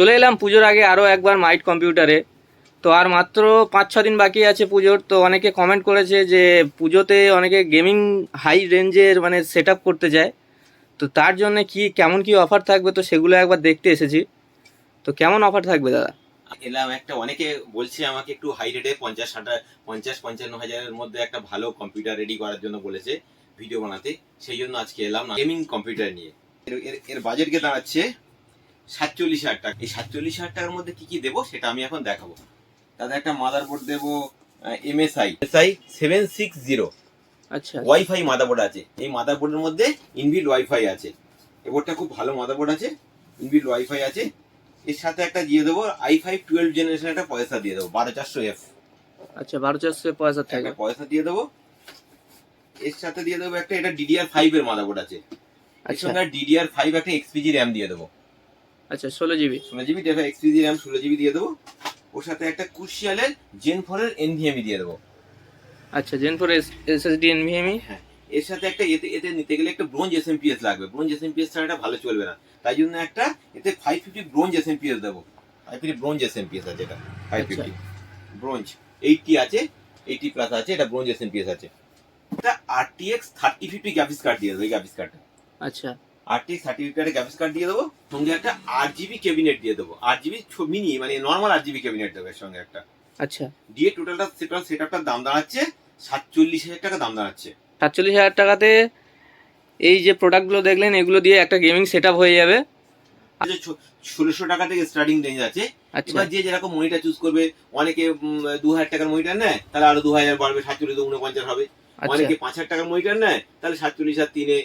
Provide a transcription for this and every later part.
চলে এলাম পুজোর আগে আরও একবার মাইট কম্পিউটারে তো আর মাত্র পাঁচ ছ দিন বাকি আছে পুজোর, তো অনেকে কমেন্ট করেছে যে পুজোতে অনেকে গেমিং হাই রেঞ্জের মানে সেট করতে যায়। তো তার জন্য কি, কেমন কি অফার থাকবে, তো সেগুলো একবার দেখতে এসেছি। তো কেমন অফার থাকবে দাদা? এলাম একটা, অনেকে বলছে আমাকে একটু হাই রেটে পঞ্চাশ, ষাট, পঞ্চাশ, পঞ্চান্ন হাজারের মধ্যে একটা ভালো কম্পিউটার রেডি করার জন্য বলেছে ভিডিও বানাতে। সেই জন্য আজকে এলাম গেমিং কম্পিউটার নিয়ে। এর- এর এর বাজেট গিয়ে দাঁড়াচ্ছে? সাতচল্লিশ হাজার টাকা। এই সাতচল্লিশ হাজার টাকার মধ্যে কি কি দেবো সেটা আমি এখন দেখাবো। তাদের একটা মাদারবোর্ড দেবো MSI SI seven six zero আচ্ছা। ওয়াইফাই মাদারবোর্ড আছে। এই মাদারবোর্ডের মধ্যে ইনবিল্ড ওয়াইফাই আছে। এই বোর্ডটা খুব ভালো মাদারবোর্ড আছে ইনবিল্ড ওয়াইফাই আছে। এর সাথে একটা দিয়ে দেবো আই ফাইভ টুয়েলভ জেনারেশন একটা পয়সা দিয়ে দেবো বারো চারশো এফ আচ্ছা বারো চারশো পয়সা থাকবে পয়সা দিয়ে দেবো। এর সাথে দিয়ে দেবো একটা এটা ডিডিআর ফাইভ এর মাদারবোর্ড আছে। এর আচ্ছা। সঙ্গে ডিডিআর ফাইভ একটা এক্সপিজি র্যাম দিয়ে দেবো। আচ্ছা ষোলো জিবি ষোলো জিবি এক্সপিজি র্যাম ষোলো জিবি দিয়ে দেবো। ওর সাথে একটা কুশিয়ালের জেন ফোরের এনভিএমই দিয়ে দেবো। আচ্ছা gen four S S D NVMe হ্যাঁ এর সাথে একটা এতে এতে নিতে গেলে একটা ব্রোঞ্জ এসএমপিএস লাগবে। ব্রোঞ্জ এসএমপিএস ছাড়া এটা ভালো চলবে না। তাই জন্য একটা এতে ফাইভ ফিফটি ব্রোঞ্জ এসএমপিএস দেবো। ফাইভ ফিফটি ব্রোঞ্জ এসএমপিএস আছে এটা ফাইভ ফিফটি ব্রোঞ্জ এইটটি আছে এইটি প্লাস আছে এটা ব্রোঞ্জ এসএমপিএস আছে। এটা RTX thirty fifty graphics card দিয়ে দেবো এই গ্রাফিক্স কার্ডটা আচ্ছা। আরটিএক্স থার্টি গ্রাফিক্স কার্ড দিয়ে দেবো সঙ্গে একটা আট জিবি ক্যাবিনেট দিয়ে দেবো। আট জিবি মিনি মানে নর্মাল আট জিবি ক্যাবিনেট দেবো সঙ্গে একটা। আচ্ছা। দিয়ে টোটালটা সেটা সেট আপটার দাম দাঁড়াচ্ছে সাতচল্লিশ হাজার টাকা দাম দাঁড়াচ্ছে। সাতচল্লিশ হাজার টাকাতে এই যে প্রোডাক্টগুলো দেখলেন এগুলো দিয়ে একটা গেমিং সেট হয়ে যাবে। ষোলোশো টাকা থেকে স্টার্টিং রেঞ্জ আছে। আচ্ছা। এবার যে যেরকম মনিটার চুজ করবে অনেকে দু হাজার টাকার মনিটার নেয় তাহলে আরও দু হাজার বাড়বে সাতচল্লিশ উনপঞ্চাশ হবে। আচ্ছা। অনেকে পাঁচ হাজার টাকার মনিটার নেয় তাহলে সাতচল্লিশ আর তিনে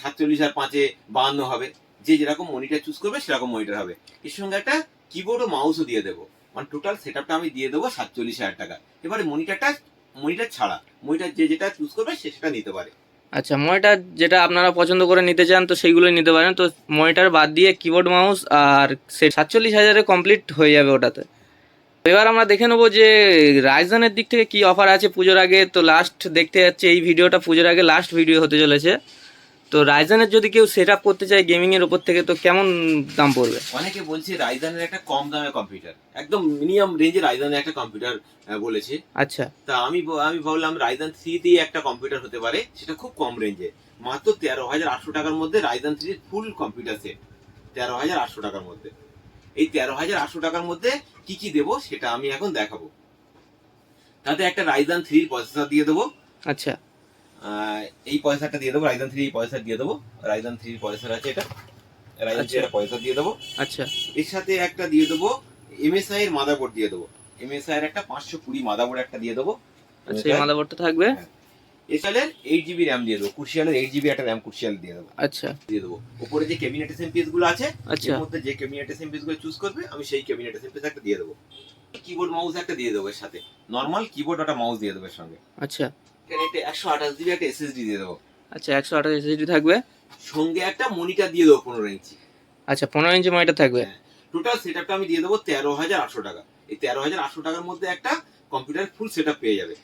সাতচল্লিশ আর পাঁচে বাহান্ন হবে। যে যেরকম মনিটার চুজ করবে, সেরকম মনিটার হবে। এর সঙ্গে একটা কিবোর্ড ও মাউসও দিয়ে দেবো। মানে টোটাল সেট আপটা আমি দিয়ে দেবো সাতচল্লিশ হাজার টাকা। এবারে মনিটারটা মনিটার ছাড়া মনিটার যে যেটা চুজ করবে, সে সেটা নিতে পারে। আচ্ছা মনিটার যেটা আপনারা পছন্দ করে নিতে চান, তো সেইগুলোই নিতে পারেন। তো মনিটার বাদ দিয়ে কিবোর্ড মাউস আর সে সাতচল্লিশ হাজারে কমপ্লিট হয়ে যাবে ওটাতে। এবার আমরা দেখে নেব যে রাইজানের দিক থেকে কি অফার আছে পুজোর আগে। তো লাস্ট দেখতে যাচ্ছে এই ভিডিওটা পুজোর আগে লাস্ট ভিডিও হতে চলেছে। তো রাইজানের যদি কেউ সেট আপ করতে চায় গেমিংয়ের ওপর থেকে তো কেমন দাম পড়বে? অনেকে বলছে রাইজানের একটা কম দামের কম্পিউটার একদম মিনিমাম রেঞ্জের রাইজানের একটা কম্পিউটার বলেছে। আচ্ছা। তা আমি আমি ভাবলাম রাইজান থ্রি দিয়ে একটা কম্পিউটার হতে পারে সেটা খুব কম রেঞ্জে মাত্র তেরো হাজার আটশো টাকার মধ্যে Ryzen three full computer set তেরো হাজার আটশো টাকার মধ্যে। এই তেরো হাজার আটশো টাকার মধ্যে কি কি দেবো সেটা আমি এখন দেখাবো। তাতে একটা রাইজান থ্রির প্রসেসর দিয়ে দেবো। আচ্ছা। এই পয়সাটা দিয়ে দেবো রাইজান থ্রি পয়সা দিয়ে দেবো। রাইজান থ্রির পয়সা আছে এটা। রাইজান থ্রি আচ্ছা। পয়সা দিয়ে দেবো। আচ্ছা। এর সাথে একটা দিয়ে দেবো এমএসআই এর মাদারবোর্ড দিয়ে দেবো। এমএসআই এর একটা পাঁচশো কুড়ি মাদারবোর্ড একটা দিয়ে দেবো। আচ্ছা এই মাদারবোর্ডটা থাকবে? এসএলের এইট জিবি র্যাম দিয়ে দেবো। কুশিয়ালের এইট জিবি একটা র্যাম কুশিয়াল দিয়ে দেবো। আচ্ছা। দিয়ে দেবো। উপরে যে ক্যাবিনেট এসএমপিএসগুলো আছে আচ্ছা। এর মধ্যে যে ক্যাবিনেট এসএমপিএসগুলো চুজ করবে আমি সেই ক্যাবিনেট এসএমপিএস একটা দিয়ে দেবো। কিবোর্ড মাউস একটা দিয়ে দেবো এর সাথে। নর্মাল কিবোর্ড একটা মাউস দিয়ে দেবো এর সঙ্গে। আচ্ছা। একটা একশো আঠাশ জিবি একটা এসএসডি দিয়ে দেবো। আচ্ছা একশো আঠাশ এসএসডি থাকবে? সঙ্গে একটা মনিটর দিয়ে দেবো পনেরো ইঞ্চি। আচ্ছা পনেরো ইঞ্চি মনিটর থাকবে? টোটাল সেটআপটা আমি দিয়ে দেবো তেরো হাজার আটশো টাকা। এই তেরো হাজার আটশো টাকার মধ্যে একটা কম্পিউটার ফুল সেটআপ পেয়ে যাবে।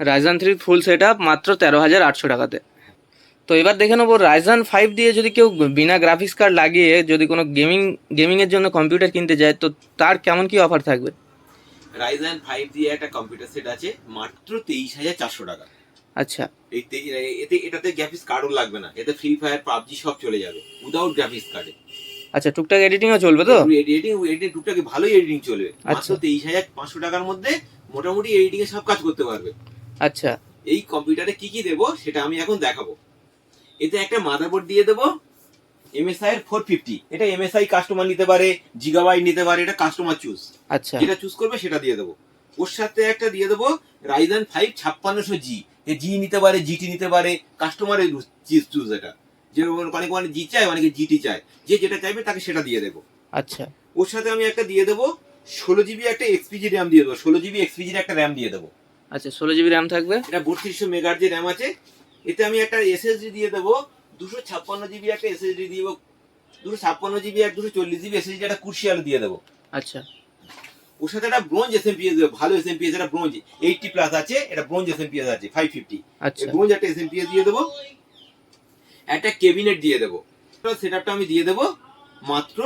Ryzen three full set up মাত্র তেরো হাজার আটশো টাকাতে। তো এবার দেখে নেব রাইজান ফাইভ দিয়ে যদি কেউ বিনা গ্রাফিক্স কার্ড লাগিয়ে যদি কোনো গেমিং গেমিংয়ের জন্য কম্পিউটার কিনতে যায় তো তার কেমন কি অফার থাকবে? রাইজেন ফাইভ দিয়ে একটা কম্পিউটার সেট আছে মাত্র তেইশ হাজার চারশো টাকা। আচ্ছা। এই তে- এতে এটাতে গ্রাফিক্স কার্ডও লাগবে না। এতে ফ্রি ফায়ার পাবজি সব চলে যাবে উইদাউট গ্রাফিক্স কার্ডে আচ্ছা টুকটাক এডিটিংও চলবে তো? এডিটিং এডিটিং টুকটাক ভালোই এডিটিং চলবে। মাত্র আচ্ছা। তেইশ হাজার পাঁচশো টাকার মধ্যে মোটামুটি এডিটিং এ সব কাজ করতে পারবে। আচ্ছা। এই কম্পিউটারে কি কি দেবো সেটা আমি এখন দেখাবো। এতে একটা মাদারবোর্ড দিয়ে দেবো এমএসআই এর ফোর ফিফটি এটা এমএসআই কাস্টমার নিতে পারে জিগাবাইট নিতে পারে এটা কাস্টমার চুজ আচ্ছা। যেটা চুজ করবে সেটা দিয়ে দেবো। ওর সাথে একটা দিয়ে দেবো রাইজেন ফাইভ ছাপ্পান্নশো জি জি নিতে পারে জিটি নিতে পারে কাস্টমারের চুজ এটা। যে অনেকে মানে জি চায় অনেকে জিটি চায়। যে যেটা চাইবে তাকে সেটা দিয়ে দেবো। আচ্ছা। ওর সাথে আমি একটা দিয়ে দেবো ষোলো জিবি একটা এক্সপিজি র্যাম দিয়ে দেবো। ষোলো জিবি এক্সপিজির একটা র্যাম দিয়ে দেবো। আচ্ছা ষোলো জিবি র্যাম থাকবে? এটা বত্রিশশো মেগার যে র্যাম আছে এতে আমি একটা এসএসডি দিয়ে দেবো। দুশো ছাপ্পান্ন জিবি একটা এসএসডি দিয়ে দেবো। দুশো ছাপ্পান্ন জিবি আর দুশো চল্লিশ জিবি এসএসডি একটা কুর্সিয়াল দিয়ে দেবো। আচ্ছা। ওর সাথে একটা ব্রোঞ্জ এসএমপিএস দেবো ভালো এসএমপিএস একটা ব্রোঞ্জ এইটটি প্লাস আছে এটা ব্রোঞ্জ এসএমপিএস আছে ফাইভ ফিফটি আচ্ছা। ব্রোঞ্জ একটা এসএমপিএস দিয়ে দেবো একটা ক্যাবিনেট দিয়ে দেবো। সেটআপটা আমি দিয়ে দেবো মাত্র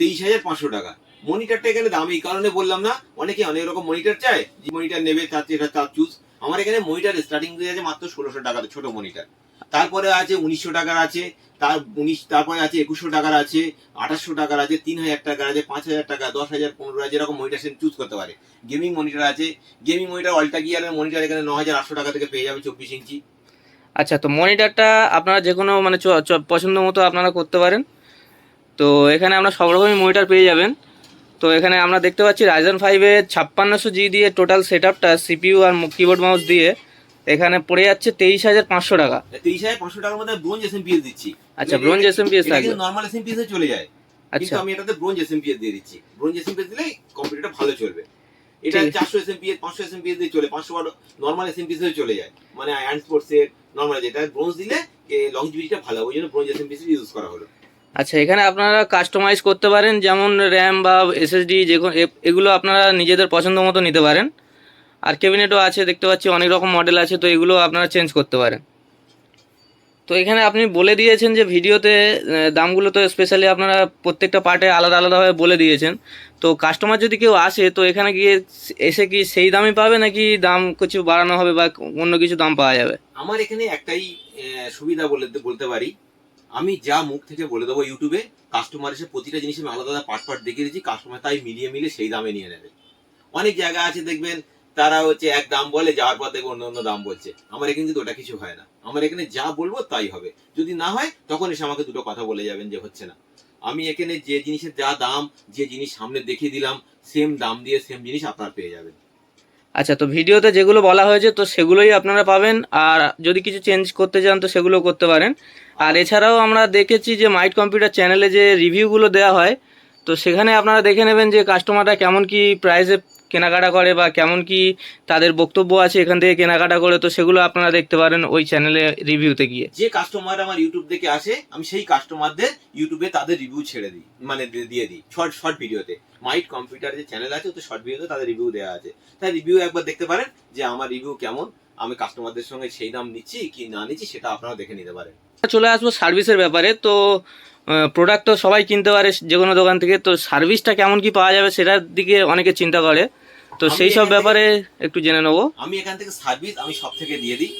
তেইশ হাজার পাঁচশো টাকা। মনিটরটা এখানে দাম এই কারণে বললাম না অনেকে অনেক রকম মনিটর চায় যে মনিটর নেবে তার এটা তার চুজ আমার এখানে মনিটর স্টার্টিং দিয়ে আছে মাত্র ষোলোশো টাকা ছোট মনিটর। তারপরে আছে উনিশশো টাকার আছে, তার উনিশ, তারপরে আছে একুশশো টাকার আছে, আঠাশশো টাকার আছে, তিন হাজার টাকার আছে, পাঁচ হাজার টাকা দশ হাজার, পনেরো হাজার, এরকম মনিটর সে চুজ করতে পারে। গেমিং মনিটর আছে গেমিং মনিটর অল্টা গিয়ারের মনিটার এখানে ন হাজার আটশো টাকা থেকে পেয়ে যাবে চব্বিশ ইঞ্চি। আচ্ছা তো মনিটরটা আপনারা যে কোনো মানে পছন্দ মতো আপনারা করতে পারেন। তো এখানে আমরা সব রকমই মনিটার পেয়ে যাবেন। তো এখানে আমরা দেখতে পাচ্ছি রাইজন ফাইভের ছাপ্পান্নশো জি দিয়ে টোটাল সেট আপটা সিপিইউ আর কিবোর্ড মাউস দিয়ে। এখানে পড়ে যাচ্ছে তেইশ হাজার পাঁচশো টাকা। তেইশ হাজার পাঁচশো টাকার মধ্যে ব্রোঞ্জ এসএমপিএস দিচ্ছি। আচ্ছা ব্রোঞ্জ এসএমপিএস থাকবে। নর্মাল এসএমপিএস চলে যায়। আচ্ছা। আমি এটাতে ব্রোঞ্জ এসএমপিএস দিয়ে দিচ্ছি। ব্রোঞ্জ এসএমপিএস দিলে কম্পিউটারটা ভালো চলবে। এটা। চারশো এসএমপিএস পাঁচশো এসএমপিএস দিয়ে চলে পাঁচশো নর্মাল এসএমপিএস দিয়ে চলে যায়। মানে হ্যান্ড স্পোর্টস এর নর্মাল যেটা ব্রোঞ্জ দিলে লংজিভিটিটা ভালো হবে ওই জন্য ব্রোঞ্জ এসএমপিএস ইউজ করা হলো। আচ্ছা এখানে আপনারা কাস্টমাইজ করতে পারেন যেমন র্যাম বা এসএসডি যে এগুলো আপনারা নিজেদের পছন্দ মতো নিতে পারেন। আর ক্যাবিনেটও আছে, দেখতে পাচ্ছি অনেক রকম মডেল আছে, তো এগুলো আপনারা চেঞ্জ করতে পারেন। তো এখানে আপনি বলে দিয়েছেন যে ভিডিওতে দামগুলো তো স্পেশালি আপনারা প্রত্যেকটা পার্টে আলাদা আলাদাভাবে বলে দিয়েছেন। তো কাস্টমার যদি কেউ আসে, তো এখানে গিয়ে এসে কি সেই দামই পাবে নাকি দাম কিছু বাড়ানো হবে বা অন্য কিছু দাম পাওয়া যাবে? আমার এখানে একটাই সুবিধা বলে বলতে পারি। আমি যা মুখ থেকে বলে দেবো ইউটিউবে কাস্টমার এসে প্রতিটা জিনিস আমি আলাদা আলাদা পার্ট পার্ট দেখিয়ে দিচ্ছি কাস্টমার তাই মিলিয়ে মিলিয়ে সেই দামে নিয়ে নেবে। অনেক জায়গা আছে দেখবেন তারা হচ্ছে এক দাম বলে, যাওয়ার পর অন্য অন্য দাম বলছে। আমার এখানে কিন্তু ওটা কিছু হয় না। আমার এখানে যা বলব তাই হবে। যদি না হয়, তখন এসে আমাকে দুটো কথা বলে যাবেন যে হচ্ছে না। আমি এখানে যে জিনিসের যা দাম, যে জিনিস সামনে দেখিয়ে দিলাম সেম দাম দিয়ে সেম জিনিস আপনার পেয়ে যাবেন। আচ্ছা তো ভিডিওতে যেগুলো বলা হয়েছে, তো সেগুলোই আপনারা পাবেন। আর যদি কিছু চেঞ্জ করতে চান, তো সেগুলো করতে পারেন। আর এছাড়াও আমরা দেখেছি যে মাইট কম্পিউটার চ্যানেলে যে রিভিউগুলো দেওয়া হয়, তো সেখানে আপনারা দেখে নেবেন যে কাস্টমাররা কেমন কি প্রাইসে কেনাকাটা করে বা কেমন কি তাদের বক্তব্য আছে এখান থেকে কেনাকাটা করে তো সেগুলো আপনারা দেখতে পারেন ওই চ্যানেলে রিভিউতে গিয়ে। যে কাস্টমার আমার ইউটিউব দেখে আসে আমি সেই কাস্টমারদের ইউটিউবে তাদের রিভিউ ছেড়ে দিই মানে দিয়ে- দিয়ে দিই শর্ট শর্ট ভিডিওতে মাইট কম্পিউটার যে চ্যানেল আছে ওতে শর্ট ভিডিওতে তাদের রিভিউ দেওয়া আছে। তাই রিভিউ একবার দেখতে পারেন যে আমার রিভিউ কেমন আমি কাস্টমারদের সঙ্গে সেই দাম নিচ্ছি কি না নিচ্ছি সেটা আপনারা দেখে নিতে পারেন। চলে আসব সার্ভিসের ব্যাপারে তো প্রোডাক্ট তো সবাই কিনতে পারে যে কোনো দোকান থেকে তো সার্ভিসটা কেমন কি পাওয়া যাবে সেটার দিকে অনেকে চিন্তা করে। তো সেই সব ব্যাপারে একটু জেনে নেব। আমি এখান থেকে সার্ভিস আমি সব থেকে দিয়ে দিই।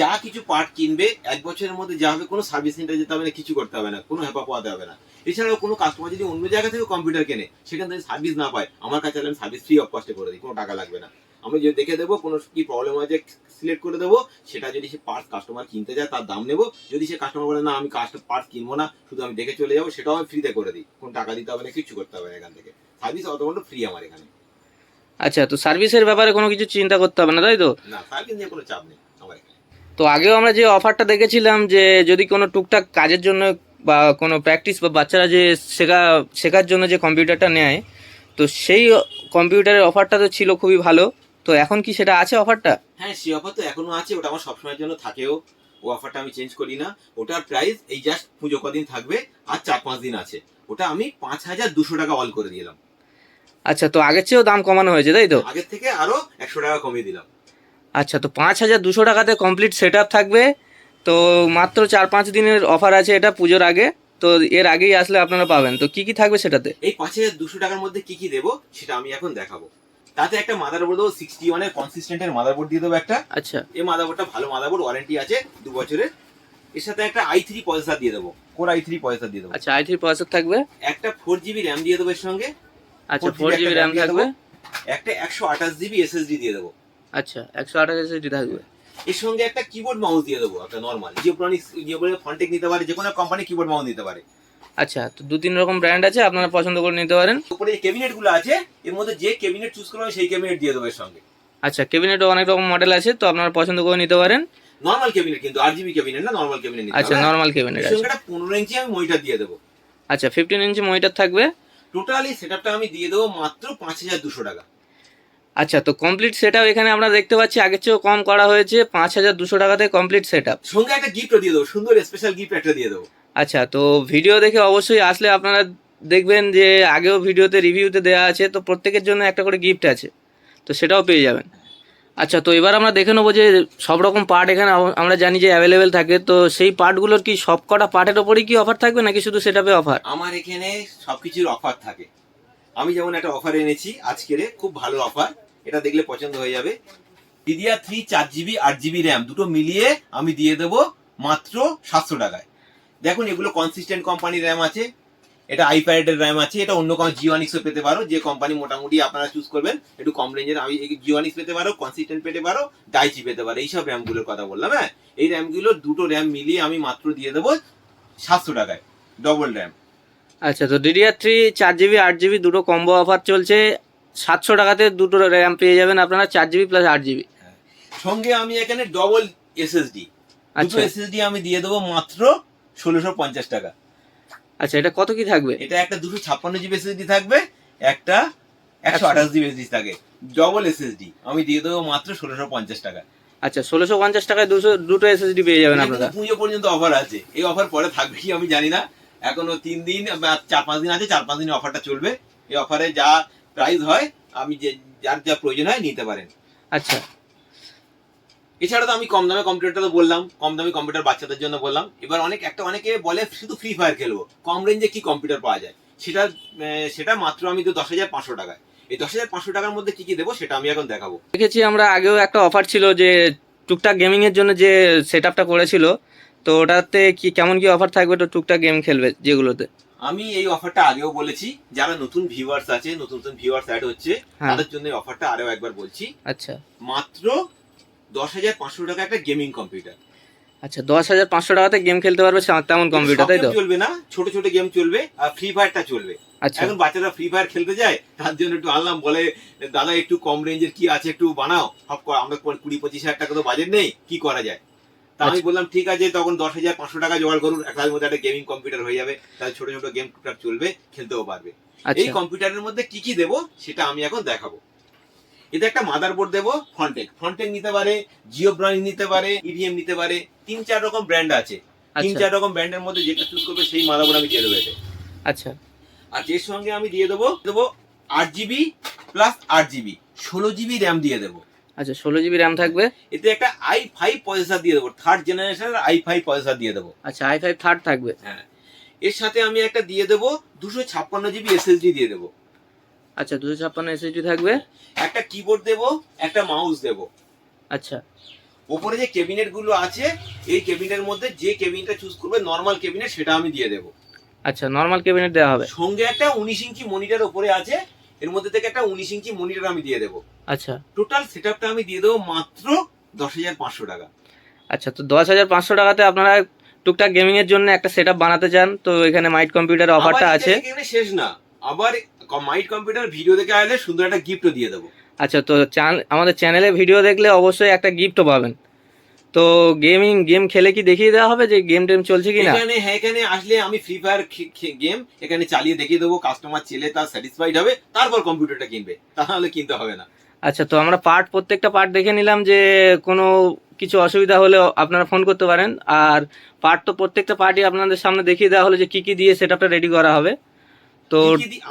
যা কিছু পার্ট কিনবে এক বছরের মধ্যে যা হবে কোনো সার্ভিস সেন্টার যেতে হবে না কিছু করতে হবে না কোনো হেপা পাওয়াতে হবে না। এছাড়াও কোনো কাস্টমার যদি অন্য জায়গা থেকে কম্পিউটার কেনে সেখান থেকে সার্ভিস না পায় আমার কাছে আমি সার্ভিস ফ্রি অফ কস্টে করে দিই কোনো টাকা লাগবে না। আমি যদি দেখে দেবো কোনো কি প্রবলেম আছে সিলেক্ট করে দেবো সেটা যদি সে পার্টস কাস্টমার কিনতে যায় তার দাম নেব। যদি সে কাস্টমার বলে না আমি কাস্টমার পার্টস কিনবো না শুধু আমি দেখে চলে যাব সেটাও আমি ফ্রিতে করে দিই। কোনো টাকা দিতে হবে না কিছু করতে হবে না এখান থেকে। সার্ভিস অত ফ্রি আমার এখানে। আচ্ছা তো সার্ভিসের ব্যাপারে কোনো কিছু চিন্তা করতে হবে না তাই তো? না সার্ভিস নিয়ে কোনো চাপ নেই তো আগেও আমরা যে অফারটা দেখেছিলাম যে যদি কোনো টুকটাক কাজের জন্য বা কোনো প্র্যাকটিস বা বাচ্চারা যে শেখা শেখার জন্য যে কম্পিউটারটা নেয় তো সেই কম্পিউটারের অফারটা তো ছিল খুবই ভালো। তো এখন কি সেটা আছে অফারটা? হ্যাঁ সে অফার তো এখনও আছে ওটা আমার সবসময়ের জন্য থাকেও। ও অফারটা আমি চেঞ্জ করি না। ওটার প্রাইস এই জাস্ট পুজো কদিন থাকবে আর চার পাঁচ দিন আছে। ওটা আমি পাঁচ হাজার দুশো টাকা অল করে দিলাম। আচ্ছা তো আগের চেয়েও দাম কমানো হয়েছে তাই তো? আগের থেকে আরও একশো টাকা কমিয়ে দিলাম। আচ্ছা তো পাঁচ হাজার দুশো টাকাতে কমপ্লিট সেট থাকবে। তো মাত্র চার পাঁচ দিনের অফার আছে এটা পুজোর আগে। তো এর আগেই আসলে আপনারা পাবেন। তো কি কি থাকবে সেটাতে? এই পাঁচ হাজার দুশো টাকার মধ্যে কি কি দেবো সেটা আমি এখন দেখাবো। তাতে একটা মাদার মাদারবোর্ড দেবো সিক্সটি ওয়ানের কনসিস্টেন্টের মাদারবোর্ড দিয়ে দেবো একটা। আচ্ছা। এই মাদারবোর্ডটা ভালো মাদারবোর্ড ওয়ারেন্টি আছে দু বছরের। এর সাথে একটা আই থ্রি পয়সা দিয়ে দেবো কোর আই থ্রি পয়সা দিয়ে দেবো। আচ্ছা আই থ্রি প্রসেসর থাকবে। একটা ফোর জিবি র্যাম দিয়ে দেবো এর সঙ্গে। আচ্ছা ফোর জিবি র্যাম থাকবে? একটা একশো আঠাশ জিবি এসএসডি দিয়ে দেবো। আচ্ছা একশো আঠাশ এসএসডি থাকবে? এর সঙ্গে একটা কিবোর্ড মাউস দিয়ে দেবো একটা নর্মাল জিওপ্রনিক্স জিওপ্রনিক ফন্টেক নিতে পারে যে কোনো কোম্পানি কিবোর্ড মাউস নিতে পারে। আচ্ছা তো দু তিন রকম ব্র্যান্ড আছে আপনারা পছন্দ করে নিতে পারেন। উপরে ক্যাবিনেটগুলো আছে এর মধ্যে যে ক্যাবিনেট চুজ করবে সেই ক্যাবিনেট দিয়ে দেবো এর সঙ্গে। আচ্ছা ক্যাবিনেটও অনেক রকম মডেল আছে তো আপনারা পছন্দ করে নিতে পারেন। নর্মাল ক্যাবিনেট কিন্তু আট জিবি ক্যাবিনেট না নর্মাল ক্যাবিনেট আচ্ছা নর্মাল ক্যাবিনেট আছে সঙ্গে একটা পনেরো ইঞ্চি আমি মনিটর দিয়ে দেবো। আচ্ছা ফিফটিন ইঞ্চি মনিটর থাকবে। টোটালি সেটআপটা আমি দিয়ে দেবো মাত্র পাঁচ হাজার দুশো টাকা। আচ্ছা তো কমপ্লিট সেট আপ এখানে আমরা দেখতে পাচ্ছি আগের চেয়েও কম করা হয়েছে পাঁচ হাজার দুশো টাকাতে কমপ্লিট সেট আপ সঙ্গে একটা গিফটও দিয়ে দেবো সুন্দর স্পেশাল গিফট একটা দিয়ে দেবো। আচ্ছা তো ভিডিও দেখে অবশ্যই আসলে আপনারা দেখবেন যে আগেও ভিডিওতে রিভিউতে দেওয়া আছে তো প্রত্যেকের জন্য একটা করে গিফট আছে তো সেটাও পেয়ে যাবেন। আচ্ছা তো এবার আমরা দেখে নেব যে সব রকম পার্ট এখানে আমরা জানি যে অ্যাভেলেবেল থাকে, তো সেই পার্টগুলোর কি সব কটা পার্টের ওপরেই কি অফার থাকবে নাকি শুধু সেটাপে অফার আমার এখানে সব কিছুর অফার থাকে। আমি যেমন একটা অফার এনেছি আজকের, খুব ভালো অফার এটা দেখলে পছন্দ হয়ে যাবে। ডিডিআর থ্রি চার জিবি আট জিবি র্যাম দুটো মিলিয়ে আমি দিয়ে দেবো মাত্র সাতশো টাকায়। দেখুন, এগুলো কনসিস্টেন্ট কোম্পানির র্যাম আছে। এটা আইপ্যাডের র্যাম আছে এটা অন্য কোনো জিওনিক্সও পেতে পারো যে কোম্পানি মোটামুটি আপনারা চুজ করবেন। একটু কম রেঞ্জের আমি জিওনিক্স পেতে পারো কনসিস্টেন্ট পেতে পারো ডাইচি পেতে পারো এইসব র্যামগুলোর কথা বললাম হ্যাঁ? এই র্যামগুলো দুটো র্যাম মিলিয়ে আমি মাত্র দিয়ে দেবো সাতশো টাকায় ডবল র্যাম আচ্ছা তো ডিডিআর থ্রি চার জিবি আট জিবি দুটো কম্বো অফার চলছে সাতশো টাকাতে দুটো র্যাম পেয়ে যাবেন আপনারা চার জিবি প্লাস আট জিবি সঙ্গে আমি এখানে ডবল এসএসডি দুটো আচ্ছা। এসএসডি আমি দিয়ে দেবো মাত্র ষোলোশো পঞ্চাশ টাকা। আচ্ছা এটা কত কি থাকবে? এটা একটা দুশো ছাপ্পান্ন জিবি এসএসডি থাকবে একটা একশো একশো। আঠাশ জিবি এসএসডি থাকে। ডবল এসএসডি আমি দিয়ে দেবো মাত্র ষোলোশো পঞ্চাশ টাকা। আচ্ছা ষোলোশো পঞ্চাশ টাকায় দুশো দুটো এসএসডি পেয়ে যাবেন আপনারা। পুজো পর্যন্ত অফার আছে। এই অফার পরে থাকবে কি আমি জানি না। এখনও তিন দিন বা চার পাঁচ দিন আছে চার পাঁচ দিন অফারটা চলবে। এই অফারে যা প্রাইস হয় আমি যে যার যা প্রয়োজন হয় নিতে পারেন। আচ্ছা। এছাড়া তো আমি কম দামে কম্পিউটারটা তো বললাম কম দামে কম্পিউটার বাচ্চাদের জন্য বললাম। এবার অনেক একটা অনেকে বলে শুধু ফ্রি ফায়ার খেলব। কম রেঞ্জে কি কম্পিউটার পাওয়া যায়? সেটা সেটা মাত্র আমি তো দশ হাজার পাঁচশো টাকায়। এই দশ হাজার পাঁচশো টাকার মধ্যে কি কি দেবো সেটা আমি এখন দেখাবো। দেখেছি আমরা আগেও একটা অফার ছিল যে টুকটাক গেমিং এর জন্য যে সেট আপটা করেছিল তো ওটাতে কি কেমন কি অফার থাকবে তো টুকটাক গেম খেলবে যেগুলোতে। আমি এই অফারটা আগেও বলেছি যারা নতুন ভিউয়ার্স আছে নতুন নতুন ভিউয়ার্স অ্যাড হচ্ছে হ্যাঁ। তাদের জন্য এই অফারটা আরও একবার বলছি। আচ্ছা। মাত্র দশ হাজার পাঁচশো টাকা একটা গেমিং কম্পিউটার। আচ্ছা দশ হাজার পাঁচশো টাকাতে গেম খেলতে পারবে তেমন কম্পিউটার তাই তো? চলবে না ছোট ছোট গেম চলবে আর ফ্রি ফায়ারটা চলবে। আচ্ছা। এখন বাচ্চারা ফ্রি ফায়ার খেলতে যায় তার জন্য একটু আনলাম বলে দাদা একটু কম রেঞ্জের কি আছে একটু বানাও। সব আমরা কুড়ি পঁচিশ হাজার টাকা তো বাজেট নেই কি করা যায়? তা আমি আচ্ছা। বললাম ঠিক আছে তখন দশ হাজার পাঁচশো টাকা জোগাড় করুন একটার মধ্যে একটা গেমিং কম্পিউটার হয়ে যাবে তাহলে ছোট ছোট গেম চলবে খেলতেও পারবে। এই আচ্ছা কম্পিউটারের মধ্যে কি কি দেবো সেটা আমি এখন দেখাবো। এতে একটা মাদার বোর্ড দেবো ফ্রন্টেক ফ্রন্টেক নিতে পারে জিও ব্র্যান্ড নিতে পারে ইডিএম নিতে পারে তিন চার রকম ব্র্যান্ড আছে। তিন আচ্ছা। চার রকম ব্র্যান্ডের মধ্যে যেটা চুজ করবে সেই মাদার বোর্ড আমি দিয়ে দেবো এতে আচ্ছা। আর এর সঙ্গে আমি দিয়ে দেবো দেবো আট জিবি প্লাস আট জিবি ষোলো জিবি র্যাম দিয়ে দেবো। আচ্ছা ষোলো জিবি র্যাম থাকবে? এতে একটা আই ফাইভ প্রসেসর দিয়ে দেবো থার্ড জেনারেশনের আই ফাইভ প্রসেসর দিয়ে দেবো। আচ্ছা আই ফাইভ থার্ড থাকবে। হ্যাঁ। এর সাথে আমি একটা দিয়ে দেবো দুশো ছাপ্পান্ন জিবি এসএসডি দিয়ে দেবো। আচ্ছা দুশো ছাপ্পান্ন এসএসডি থাকবে? একটা কিবোর্ড দেবো একটা মাউস দেবো। আচ্ছা। ওপরে যে ক্যাবিনেটগুলো আছে এই ক্যাবিনেটের মধ্যে যে ক্যাবিনেটটা চুজ করবে নর্মাল ক্যাবিনেট সেটা আমি দিয়ে দেবো। আচ্ছা নর্মাল ক্যাবিনেট দেওয়া হবে। সঙ্গে একটা উনিশ ইঞ্চি মনিটর ওপরে আছে এর মধ্যে থেকে একটা উনিশ ইঞ্চি মনিটর আমি দিয়ে দেবো। আচ্ছা। টোটাল সেটআপটা আমি দিয়ে দেবো মাত্র দশ হাজার পাঁচশো টাকা। আচ্ছা তো দশ হাজার পাঁচশো টাকাতে আপনারা টুকটাক গেমিং এর জন্য একটা সেটআপ বানাতে চান তো এখানে মাইট কম্পিউটার অফারটা আছে। এখানে শেষ না আবার মাইট কম্পিউটার ভিডিও দেখে আসলে সুন্দর একটা গিফটও দিয়ে দেবো। আচ্ছা তো আমাদের চ্যানেলে ভিডিও দেখলে অবশ্যই একটা গিফটও পাবেন। তো গেমিং গেম খেলে কি দেখিয়ে দেওয়া হবে যে গেম টেম চলছে কি না এখানে হ্যাঁ এখানে আসলে আমি ফ্রি ফায়ার গেম এখানে চালিয়ে দেখিয়ে দেবো কাস্টমার ছেলে তার স্যাটিসফাইড হবে তারপর কম্পিউটারটা কিনবে তাহলে কিনতে হবে না। আচ্ছা তো আমরা পার্ট প্রত্যেকটা পার্ট দেখে নিলাম যে কোনো কিছু অসুবিধা হলে আপনারা ফোন করতে পারেন। আর পার্ট তো প্রত্যেকটা পার্টি আপনাদের সামনে দেখিয়ে দেওয়া হলো যে কি কি দিয়ে সেটআপটা রেডি করা হবে। তো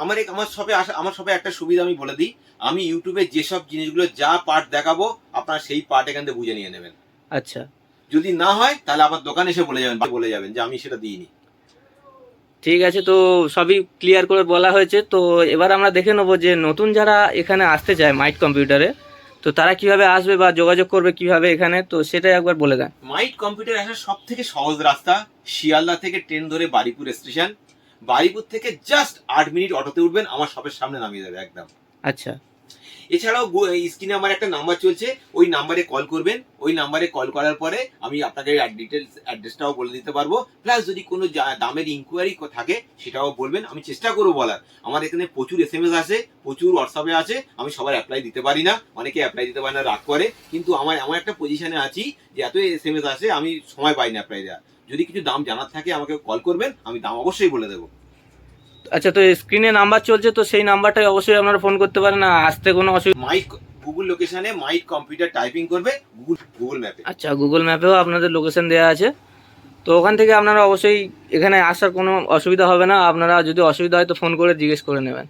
আমার আমার সবে আসা আমার সবে একটা সুবিধা আমি বলে দিই। আমি ইউটিউবে যেসব জিনিসগুলো যা পার্ট দেখাবো আপনারা সেই পার্ট এখান থেকে বুঝে নিয়ে নেবেন। আচ্ছা। যদি না হয় তাহলে আবার দোকানে এসে বলে যাবেন বলে যাবেন যে আমি সেটা দিইনি। ঠিক আছে তো সবই ক্লিয়ার করে বলা হয়েছে। তো এবার আমরা দেখে নেব যে নতুন যারা এখানে আসতে চায় মাইট কম্পিউটারে তো তারা কীভাবে আসবে বা যোগাযোগ করবে কীভাবে এখানে? তো সেটাই একবার বলে দেন। মাইট কম্পিউটার আসার সব থেকে সহজ রাস্তা শিয়ালদা থেকে ট্রেন ধরে বারিপুর স্টেশন বারিপুর থেকে জাস্ট আট মিনিট অটোতে উঠবেন আমার শপের সামনে নামিয়ে দেবে একদম। আচ্ছা। এছাড়াও স্ক্রিনে আমার একটা নাম্বার চলছে ওই নাম্বারে কল করবেন ওই নাম্বারে কল করার পরে আমি আপনাকে ডিটেলস অ্যাড্রেসটাও বলে দিতে পারব। প্লাস যদি কোনো দামের ইনকোয়ারি থাকে সেটাও বলবেন আমি চেষ্টা করব বলার। আমার এখানে প্রচুর এস এম এস আসে প্রচুর হোয়াটসঅ্যাপে আছে আমি সবার অ্যাপ্লাই দিতে পারি না অনেকে অ্যাপ্লাই দিতে পারে না রাগ করে কিন্তু আমার এমন একটা পজিশনে আছি যে এত এস এম এস আসে আমি সময় পাই না অ্যাপ্লাই দেওয়ার। যদি কিছু দাম জানার থাকে আমাকে কল করবেন আমি দাম অবশ্যই বলে দেবো। আচ্ছা তো স্ক্রিনে নাম্বার চলছে তো সেই নাম্বারটাই অবশ্যই আপনারা ফোন করতে পারেন আসতে কোনো অসুবিধা মাইক গুগল লোকেশনে মাইক কম্পিউটার টাইপিং করবে গুগল গুগল ম্যাপে আচ্ছা গুগল ম্যাপেও আপনাদের লোকেশন দেওয়া আছে। তো ওখান থেকে আপনারা অবশ্যই এখানে আসার কোনো অসুবিধা হবে না। আপনারা যদি অসুবিধা হয় তো ফোন করে জিজ্ঞেস করে নেবেন।